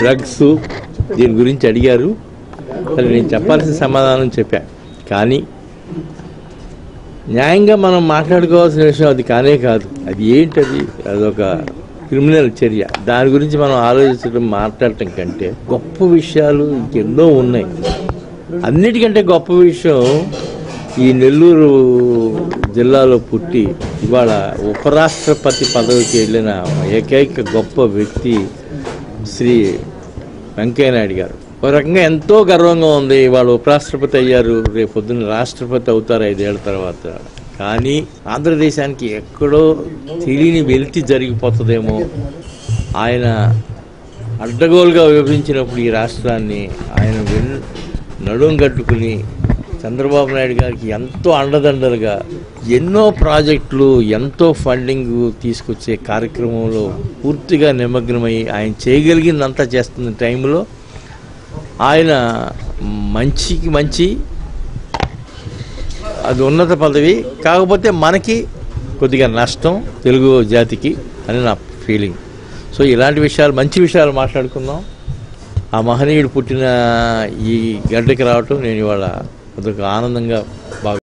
Drugs దీని గురించి అడిగారు. సరే నేను చెప్పాల్సిన సమాధానం చెప్పా. కానీ న్యాయంగా మనం మాట్లాడుకోవాల్సిన విషయం అది కానే కాదు. అది ఏంటది? అదొక క్రిమినల్ చర్య. దాని గురించి మనం ఆలోచించడం మాట్లాడటం కంటే గొప్ప విషయాలు ఇంకెన్నో ఉన్నాయి. అన్నిటికంటే గొప్ప విషయం ఈ నెల్లూరు జిల్లాలో పుట్టి ఇవాళ ఉపరాష్ట్రపతి పదవికి వెళ్ళిన ఏకైక గొప్ప వ్యక్తి శ్రీ వెంకయ్యనాయుడు గారు. ఒక రకంగా ఎంతో గర్వంగా ఉంది. వాళ్ళు ఉపరాష్ట్రపతి అయ్యారు. రేపు పొద్దున్న రాష్ట్రపతి అవుతారు ఐదేళ్ళ తర్వాత. కానీ ఆంధ్రదేశానికి ఎక్కడో తెలియని వెలితి జరిగిపోతుందేమో. ఆయన అడ్డగోలుగా విభజించినప్పుడు ఈ రాష్ట్రాన్ని ఆయన నడుం కట్టుకుని చంద్రబాబు నాయుడు గారికి ఎంతో అండదండలుగా ఎన్నో ప్రాజెక్టులు ఎంతో ఫండింగ్ తీసుకొచ్చే కార్యక్రమంలో పూర్తిగా నిమగ్నమై ఆయన చేయగలిగిందంతా చేస్తున్న టైంలో ఆయన మంచికి మంచి అది ఉన్నత పదవి కాకపోతే మనకి కొద్దిగా నష్టం తెలుగు జాతికి అని నా ఫీలింగ్. సో ఇలాంటి విషయాలు మంచి విషయాలు మాట్లాడుకుందాం. ఆ మహనీయుడు పుట్టిన ఈ గడ్డకి రావటం నేను ఇవాళ అదొక ఆనందంగా భావి